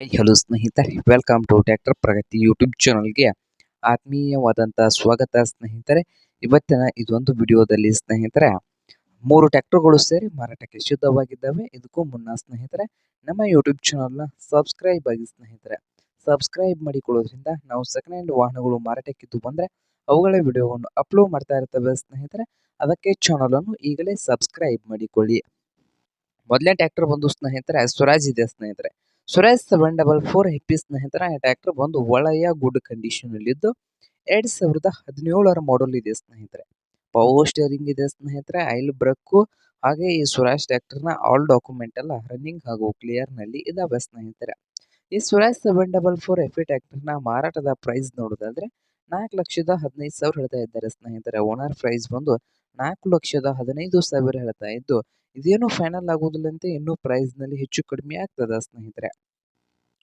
Hello ಸ್ನೇಹಿತರೆ welcome to tractor Pragati YouTube ಚಾನಲ್ಗೆ ಆತ್ಮೀಯವಾದಂಥ ಸ್ವಾಗತ ಸ್ನೇಹಿತರೆ. ಇವತ್ತಿನ ಇದೊಂದು ವಿಡಿಯೋದಲ್ಲಿ ಸ್ನೇಹಿತರೆ, ಮೂರು ಟ್ರ್ಯಾಕ್ಟರ್ಗಳು ಸೇರಿ ಮಾರಾಟಕ್ಕೆ ಶುದ್ಧವಾಗಿದ್ದಾವೆ ಇದಕ್ಕೂ ಮುನ್ನ ಸ್ನೇಹಿತರೆ, ನಮ್ಮ ಯೂಟ್ಯೂಬ್ ಚಾನಲ್ನ ಸಬ್ಸ್ಕ್ರೈಬ್ ಆಗಿ ಸ್ನೇಹಿತರೆ ಸಬ್ಸ್ಕ್ರೈಬ್ ಮಾಡಿಕೊಳ್ಳೋದ್ರಿಂದ ನಾವು ಸೆಕೆಂಡ್ ಹ್ಯಾಂಡ್ ವಾಹನಗಳು ಮಾರಾಟಕ್ಕಿದ್ದು ಬಂದರೆ ಅವುಗಳ ವಿಡಿಯೋವನ್ನು ಅಪ್ಲೋಡ್ ಮಾಡ್ತಾ ಇರ್ತವೆ ಸ್ನೇಹಿತರೆ. ಅದಕ್ಕೆ ಚಾನಲನ್ನು ಈಗಲೇ ಸಬ್ಸ್ಕ್ರೈಬ್ ಮಾಡಿಕೊಳ್ಳಿ. ಮೊದಲನೇ ಟ್ಯಾಕ್ಟರ್ ಬಂದು ಸ್ನೇಹಿತರೆ, ಸ್ವರಾಜ್ ಇದೆ ಸ್ನೇಹಿತರೆ. Swaraj seven double four happy ಸ್ನೇಹಿತರ ಟ್ರ್ಯಾಕ್ಟರ್ ಬಂದು ಒಳ್ಳೆಯ ಗುಡ್ ಕಂಡೀಷನ್ ಅಲ್ಲಿದ್ದು ಎರಡ್ ಸಾವಿರದ ಹದಿನೇಳರ ಮಾಡಲ್ ಇದೆ ಸ್ನೇಹಿತರೆ. ಪವರ್ ಸ್ಟೇರಿಂಗ್ ಇದೆ ಸ್ನೇಹಿತರೆ ಐಲ್ ಬ್ರಕ್ ಹಾಗೆ ಈ ಸುರೇಶ್ ಟ್ರ್ಯಾಕ್ಟರ್ನ ಆಲ್ ಡಾಕ್ಯುಮೆಂಟ್ ಎಲ್ಲ ರನ್ನಿಂಗ್ ಹಾಗೂ ಕ್ಲಿಯರ್ನಲ್ಲಿ ಇದಾವೆ ಸ್ನೇಹಿತರೆ. ಈ Suresh seven double four F ಟ್ರ್ಯಾಕ್ಟರ್ನ ಮಾರಾಟದ ಪ್ರೈಸ್ ನೋಡೋದಾದ್ರೆ ನಾಲ್ಕು ಲಕ್ಷದ ಹದಿನೈದು ಸಾವಿರ ಹೇಳ್ತಾ ಇದ್ದಾರೆ ಸ್ನೇಹಿತರೆ. ಓನರ್ ಪ್ರೈಸ್ ಬಂದು ನಾಲ್ಕು ಲಕ್ಷದ ಹದಿನೈದು ಸಾವಿರ ಹೇಳ್ತಾ ಇದ್ದು ಇದೇನು ಫೈನಲ್ ಆಗೋದಿಲ್ಲಂತೆ ಇನ್ನೂ ಪ್ರೈಸ್ನಲ್ಲಿ ಹೆಚ್ಚು ಕಡಿಮೆ ಆಗ್ತದೆ ಸ್ನೇಹಿತರೆ.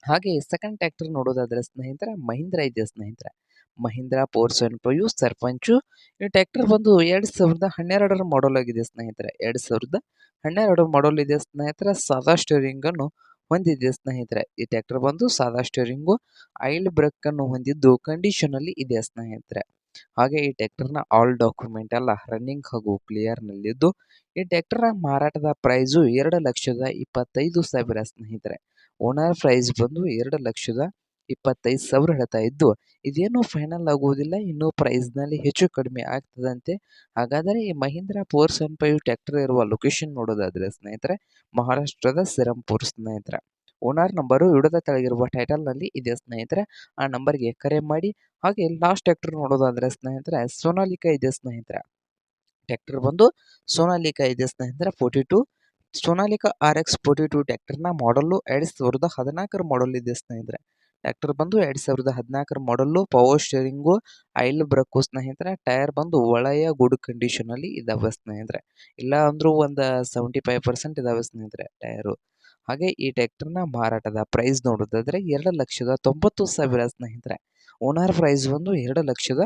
ಹಾಗೆ ಸೆಕೆಂಡ್ ಟ್ರ್ಯಾಕ್ಟರ್ ನೋಡೋದಾದ್ರೆ ಸ್ನೇಹಿತರೆ, ಮಹೀಂದ್ರ ಇದೆ ಸ್ನೇಹಿತರೆ. ಮಹೀಂದ್ರ ಫೋರ್ ಸೆವೆನ್ ಫೈವ್ ಸರ್ಪಂಚು ಈ ಟ್ಯಾಕ್ಟರ್ ಬಂದು ಎರಡು ಸಾವಿರದ ಹನ್ನೆರಡರ ಮಾಡಲ್ ಆಗಿದೆ ಸ್ನೇಹಿತರೆ. ಎರಡು ಸಾವಿರದ ಹನ್ನೆರಡರ ಮಾಡಲ್ ಇದೆ ಸ್ನೇಹಿತರೆ. ಸಾದಾ ಸ್ಟೇರಿಂಗ್ ಅನ್ನು ಹೊಂದಿದೆ ಸ್ನೇಹಿತರೆ. ಈ ಟ್ಯಾಕ್ಟರ್ ಬಂದು ಸಾದಾ ಸ್ಟೇರಿಂಗು ಆಯಿಲ್ ಬ್ರೇಕ್ ಅನ್ನು ಹೊಂದಿದ್ದು ಕಂಡೀಷನ್ ಅಲ್ಲಿ ಇದೆ ಸ್ನೇಹಿತರೆ. ಹಾಗೆ ಈ ಟ್ರ್ಯಾಕ್ಟರ್ನ ಆಲ್ ಡಾಕ್ಯುಮೆಂಟ್ ಎಲ್ಲ ರನ್ನಿಂಗ್ ಹಾಗೂ ಕ್ಲಿಯರ್ ನಲ್ಲಿದ್ದು, ಈ ಟ್ರ್ಯಾಕ್ಟರ್ನ ಮಾರಾಟದ ಪ್ರೈಸ್ ಎರಡು ಲಕ್ಷದ ಇಪ್ಪತ್ತೈದು ಸಾವಿರ ಸ್ನೇಹಿತರೆ. ಓನರ್ ಪ್ರೈಸ್ ಬಂದು ಎರಡು ಲಕ್ಷದ ಇಪ್ಪತ್ತೈದು ಸಾವಿರ ಹೇಳ್ತಾ ಇದ್ದು, ಇದೇನು ಫೈನಲ್ ಆಗುವುದಿಲ್ಲ, ಇನ್ನೂ ಪ್ರೈಸ್ನಲ್ಲಿ ಹೆಚ್ಚು ಕಡಿಮೆ ಆಗ್ತದಂತೆ. ಹಾಗಾದರೆ ಈ Mahindra four seven five tractor ಇರುವ ಲೊಕೇಶನ್ ನೋಡೋದಾದ್ರೆ ಸ್ನೇಹಿತರೆ, ಮಹಾರಾಷ್ಟ್ರದ ಸಿರಂಪುರ್ ಸ್ನೇಹಿತರೆ. ಓನರ್ ನಂಬರು ವಿಡದ ಕೆಳಗಿರುವ ಟೈಟಲ್ನಲ್ಲಿ ಇದೆ. ಸ್ನೇಹಿತರೆ, ಆ ನಂಬರ್ಗೆ ಕರೆ ಮಾಡಿ. ಹಾಗೆ ಲಾಸ್ಟ್ ಟ್ರ್ಯಾಕ್ಟರ್ ನೋಡೋದಾದರೆ ಸ್ನೇಹಿತರೆ, ಸೋನಾಲಿಕಾ ಇದೆ ಸ್ನೇಹಿತರೆ. ಟ್ರ್ಯಾಕ್ಟರ್ ಬಂದು ಸೋನಾಲಿಕಾ ಇದೆ ಸ್ನೇಹಿತರೆ forty two Sonalika R X forty two ಟ್ಯಾಕ್ಟರ್ನ ಮಾಡಲ್ಲು ಎರಡು ಸಾವಿರದ ಹದಿನಾಲ್ಕರ ಮಾಡಲ್ ಇದೆ ಸ್ನೇಹಿತರೆ. ಟ್ರ್ಯಾಕ್ಟರ್ ಬಂದು ಎರಡು ಸಾವಿರದ ಹದಿನಾಲ್ಕರ ಮಾಡಲ್ಲು ಪವರ್ ಸ್ಟೇರಿಂಗು ಐಲ್ ಬ್ರಕ್ಕು ಸ್ನೇಹಿತರೆ. ಟೈರ್ ಬಂದು ಒಳ್ಳೆಯ ಗುಡ್ ಕಂಡೀಷನಲ್ಲಿ ಇದಾವೆ ಸ್ನೇಹಿತರೆ. ಇಲ್ಲ ಅಂದರೂ ಒಂದು ಸೆವೆಂಟಿ ಫೈವ್ ಪರ್ಸೆಂಟ್ ಇದಾವೆ ಸ್ನೇಹಿತರೆ ಟೈರು ಹಾಗೆ ಈ ಟ್ಯಾಕ್ಟರ್ನ ಮಾರಾಟದ ಪ್ರೈಸ್ ನೋಡೋದಾದ್ರೆ ಎರಡು ಲಕ್ಷದ ತೊಂಬತ್ತು ಸಾವಿರ ಸ್ನೇಹಿತರೆ. ಓನರ್ ಪ್ರೈಸ್ ಬಂದು ಎರಡು ಲಕ್ಷದ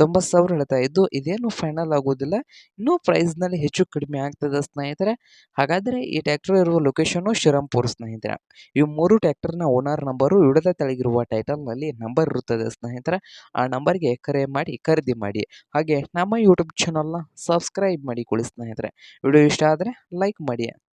ತೊಂಬತ್ತು ಸಾವಿರ ಹೇಳ್ತಾ ಇದ್ದು, ಇದೇನು ಫೈನಲ್ ಆಗೋದಿಲ್ಲ. ಇನ್ನೂ ಪ್ರೈಸ್ನಲ್ಲಿ ಹೆಚ್ಚು ಕಡಿಮೆ ಆಗ್ತದೆ ಸ್ನೇಹಿತರೆ. ಹಾಗಾದರೆ ಈ ಟ್ಯಾಕ್ಟರ್ ಇರುವ ಲೊಕೇಶನು ಶಿರಂಪುರ್ ಸ್ನೇಹಿತರೆ. ಈ ಮೂರು ಟ್ಯಾಕ್ಟರ್ನ ಓನರ್ ನಂಬರು ವಿಡದ ತೆಳಗಿರುವ ಟೈಟಲ್ನಲ್ಲಿ ನಂಬರ್ ಇರುತ್ತದೆ ಸ್ನೇಹಿತರೆ. ಆ ನಂಬರ್ಗೆ ಕರೆ ಮಾಡಿ, ಖರೀದಿ ಮಾಡಿ. ಹಾಗೆ ನಮ್ಮ ಯೂಟ್ಯೂಬ್ ಚಾನಲ್ನ ಸಬ್ಸ್ಕ್ರೈಬ್ ಮಾಡಿಕೊಳ್ಳಿ ಸ್ನೇಹಿತರೆ. ವಿಡಿಯೋ ಇಷ್ಟ ಆದರೆ ಲೈಕ್ ಮಾಡಿ.